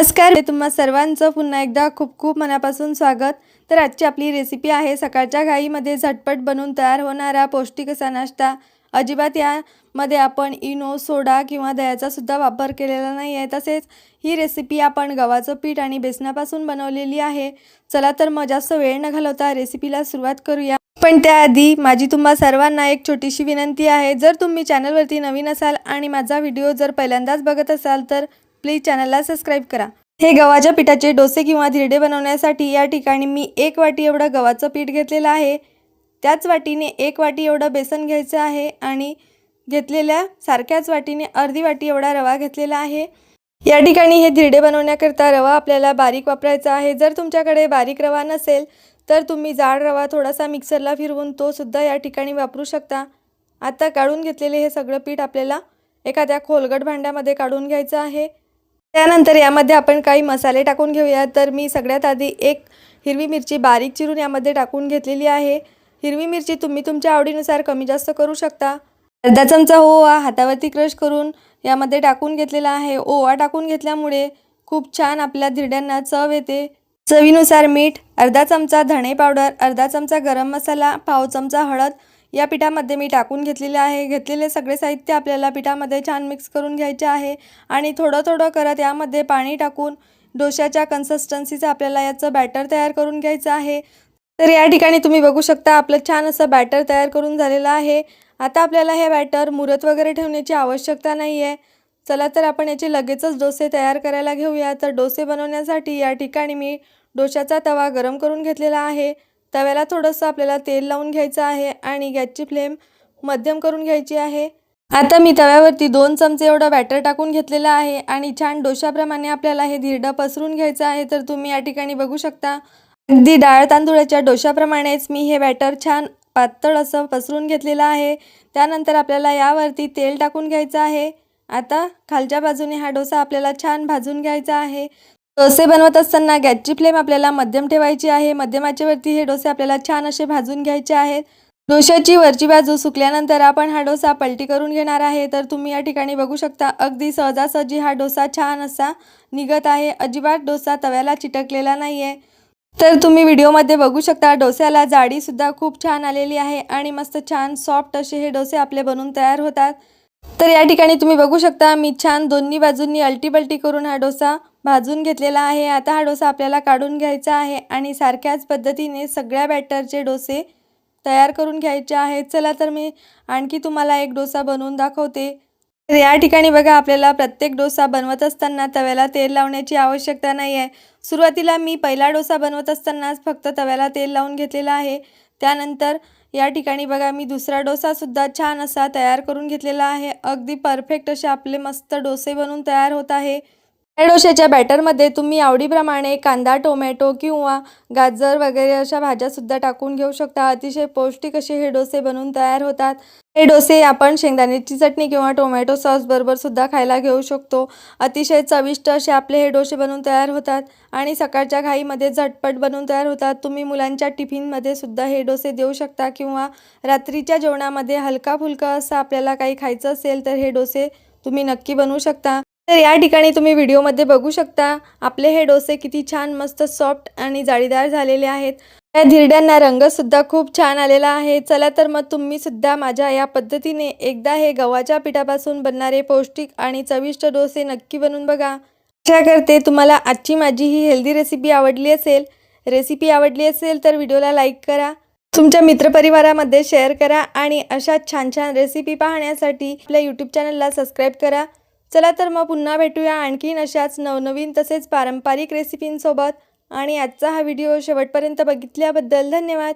नमस्कार तुम्हा सर्वांचं पुन्हा एकदा खूप खूप मनापासून स्वागत. तर आजची आपली रेसिपी आहे सकाळच्या घाईमध्ये झटपट बनून तयार होणारा पौष्टिक असा नाश्ता. अजिबात यामध्ये आपण इनो सोडा किंवा दह्याचा सुद्धा वापर केलेला नाही आहे तसेच ही रेसिपी आपण गव्हाचं पीठ आणि बेसनापासून बनवलेली आहे. चला तर मग जास्त वेळ न घालवता रेसिपीला सुरुवात करूया. पण त्याआधी माझी तुम्हा सर्वांना एक छोटीशी विनंती आहे. जर तुम्ही चॅनलवरती नवीन असाल आणि माझा व्हिडिओ जर पहिल्यांदाच बघत असाल तर प्लीज चॅनलला सबस्क्राईब करा. हे गव्हाच्या पिठाचे डोसे किंवा धिरडे बनवण्यासाठी या ठिकाणी मी एक वाटी एवढं गव्हाचं पीठ घेतलेलं आहे. त्याच वाटीने एक वाटी एवढं बेसन घ्यायचं आहे आणि घेतलेल्या सारख्याच वाटीने अर्धी वाटी एवढा रवा घेतलेला आहे. या ठिकाणी हे धिरडे बनवण्याकरता रवा आपल्याला बारीक वापरायचा आहे. जर तुमच्याकडे बारीक रवा नसेल तर तुम्ही जाड रवा थोडासा मिक्सरला फिरवून तो सुद्धा या ठिकाणी वापरू शकता. आता काढून घेतलेले हे सगळं पीठ आपल्याला एखाद्या खोलगट भांड्यामध्ये काढून घ्यायचं आहे. त्यानंतर यामध्ये आपण काही मसाले टाकून घेऊया. तर मी सगळ्यात आधी एक हिरवी मिरची बारीक चिरून यामध्ये टाकून घेतलेली आहे. हिरवी मिरची तुम्ही तुमच्या आवडीनुसार कमी जास्त करू शकता. अर्धा चमचा ओवा हातावरती क्रश करून यामध्ये टाकून घेतलेला आहे. ओवा टाकून घेतल्यामुळे खूप छान आपल्या धिरड्यांना चव येते. चवीनुसार मीठ अर्धा चमचा धणे पावडर अर्धा चमचा गरम मसाला पाव चमचा हळद या पिठामध्ये मी टाकून घेतलेले आहे. घेतलेले सगळे साहित्य आपल्याला पिठामध्ये छान मिक्स करून घ्यायचे आहे. आणि थोडं थोडं करत यामध्ये पाणी टाकून डोशाच्या कन्सिस्टन्सीचं आपल्याला याचं बॅटर तयार करून घ्यायचं आहे. तर या ठिकाणी तुम्ही बघू शकता आपलं छान असं बॅटर तयार करून झालेलं आहे. आता आपल्याला हे बॅटर मुरत वगैरे ठेवण्याची आवश्यकता नाही आहे चला तर आपण याचे लगेचच डोसे तयार करायला घेऊया. तर डोसे बनवण्यासाठी या ठिकाणी मी डोशाचा तवा गरम करून घेतलेला आहे. तव्याला थोडंसं आपल्याला तेल लावून घ्यायचं आहे आणि गॅसची फ्लेम मध्यम करून घ्यायची आहे. आता मी तव्यावरती दोन चमचे एवढं बॅटर टाकून घेतलेलं आहे आणि छान डोशाप्रमाणे आपल्याला हे धिरडं पसरून घ्यायचं आहे तर तुम्ही या ठिकाणी बघू शकता. अगदी डाळ तांदूळाच्या डोशाप्रमाणेच मी हे बॅटर छान पातळ असं पसरून घेतलेलं आहे. त्यानंतर आपल्याला यावरती तेल टाकून घ्यायचं आहे. आता खालच्या बाजूने हा डोसा आपल्याला छान भाजून घ्यायचा आहे. डोसे बनवत असताना गॅसची फ्लेम आपल्याला मध्यम ठेवायची आहे. मध्यमाचेवरती हे डोसे आपल्याला छान असे भाजून घ्यायचे आहेत. डोशाची वरची बाजू सुकल्यानंतर आपण हा डोसा पलटी करून घेणार आहे. तर तुम्ही या ठिकाणी बघू शकता अगदी सहजासहजी हा डोसा छान असा निघत आहे. अजिबात डोसा तव्याला चिटकलेला नाही आहे तर तुम्ही व्हिडिओमध्ये बघू शकता डोस्याला जाडीसुद्धा खूप छान आलेली आहे आणि मस्त छान सॉफ्ट असे हे डोसे आपले बनून तयार होतात. तर या ठिकाणी तुम्ही बघू शकता मी छान दोन्ही बाजूंनी अल्टीबल्टी करून हा डोसा भाजून घेतलेला आहे. आता हा डोसा आपल्याला काढून घ्यायचा आहे आणि सारख्याच पद्धतीने सगळ्या बॅटरचे डोसे तयार करून घ्यायचे आहेत. चला तर मी आणखी तुम्हाला एक डोसा बनवून दाखवते. तर या ठिकाणी बघा आपल्याला प्रत्येक डोसा बनवत असताना तव्याला तेल लावण्याची आवश्यकता नाही आहे सुरुवातीला मी पहिला डोसा बनवत असतानाच फक्त तव्याला तेल लावून घेतलेला आहे. त्यानंतर या ठिकाणी बघा मी दुसरा डोसासुद्धा छान असा तयार करून घेतलेला आहे. अगदी परफेक्ट असे आपले मस्त डोसे बनून तयार होत आहे. या डोशाच्या बॅटरमध्ये तुम्ही आवडीप्रमाणे कांदा टोमॅटो किंवा गाजर वगैरे अशा भाज्यासुद्धा टाकून घेऊ शकता. अतिशय पौष्टिक असे हे डोसे बनवून तयार होतात. हे डोसे आपण शेंगदाण्याची चटणी किंवा टोमॅटो सॉस सुद्धा खायला घेऊ शकतो. अतिशय चविष्ट असे आपले हे डोसे बनवून तयार होतात आणि सकाळच्या घाईमध्ये झटपट बनवून तयार होतात. तुम्ही मुलांच्या टिफिनमध्ये सुद्धा हे डोसे देऊ शकता किंवा रात्रीच्या जेवणामध्ये हलका फुलका असं आपल्याला काही खायचं असेल तर हे डोसे तुम्ही नक्की बनवू शकता. तर या ठिकाणी तुम्ही व्हिडिओमध्ये बघू शकता आपले हे डोसे किती छान मस्त सॉफ्ट आणि जाळीदार झालेले आहेत. या धिरड्यांना रंगसुद्धा खूप छान आलेला आहे. चला तर मग तुम्ही सुद्धा माझ्या या पद्धतीने एकदा हे गव्हाच्या पिठापासून बनणारे पौष्टिक आणि चविष्ट डोसे नक्की बनवून बघा. आशा करते तुम्हाला आजची माझी ही हेल्दी रेसिपी आवडली असेल. रेसिपी आवडली असेल तर व्हिडिओला लाईक करा. तुमच्या मित्रपरिवारामध्ये शेअर करा आणि अशा छान छान रेसिपी पाहण्यासाठी आपल्या यूट्यूब चॅनलला सबस्क्राईब करा. चला तर मग पुन्हा भेटूया आणखीन अशाच नवनवीन तसेच पारंपरिक रेसिपींसोबत आणि आजचा हा व्हिडिओ शेवटपर्यंत बघितल्याबद्दल धन्यवाद.